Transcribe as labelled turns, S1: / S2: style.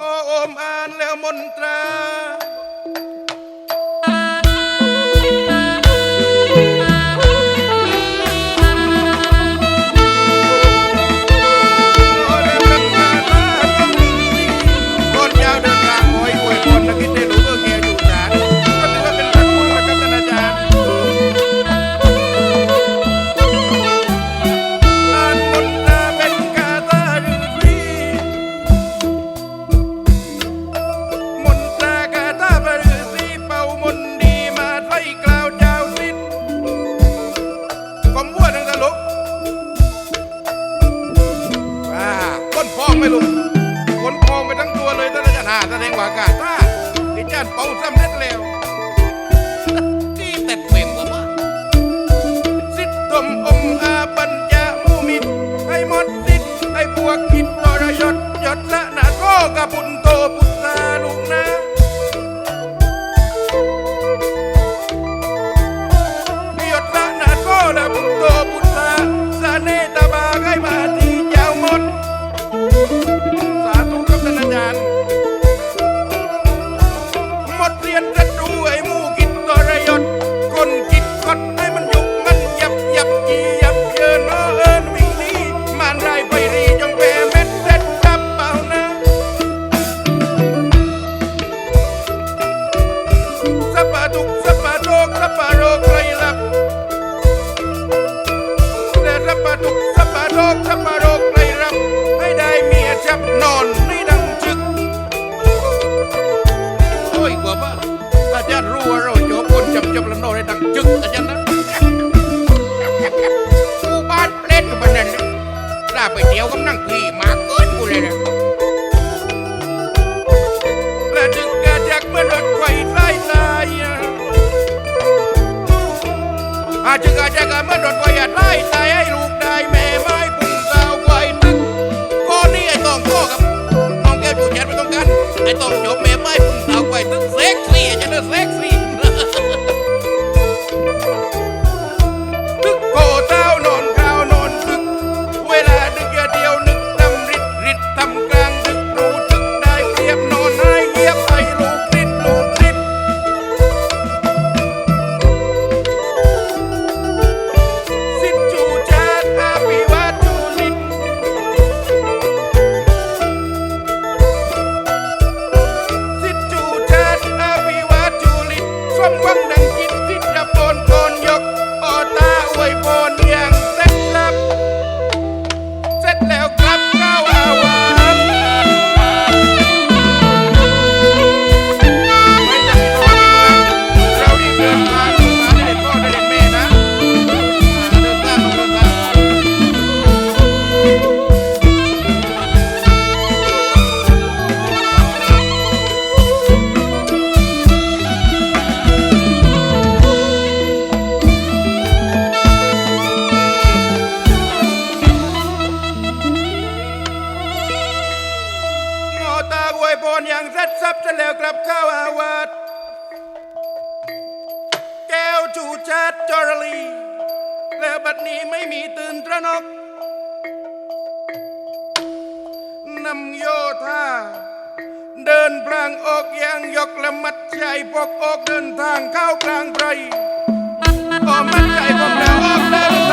S1: ក៏អូមអានលះមន្ត្រា อากาศว่าไอ้จันเป่าซ้ำเร็จแล้ว ธรรมารกไรรับ ให้ได้เมียจับนอนในดังจึกโอ้ยกว่าบ้าอาจารย์รู้ว่าเราโยคนจัจับลำโนในด้ดังจึกอาจารย์นะกูบ้านเล่นกับมันนั่นลาไปเดียวกำนั่งพี่มาเกินกูเลยนะและจึงกะจากมื่รถไฟไล่ไอาจึงกะจากเมื่อรถไฟไล่ ลับจะแล้วกลับเข้าอาวัดแก้วจูจัดจอรลี แล้วบัดนี้ไม่มีตื่นตระนกนำโยธาเดินพลางอกยางยกละมัดใจพกอกเดินทางเข้ากลางไรก็มัดใจผมแล้วออกเดิน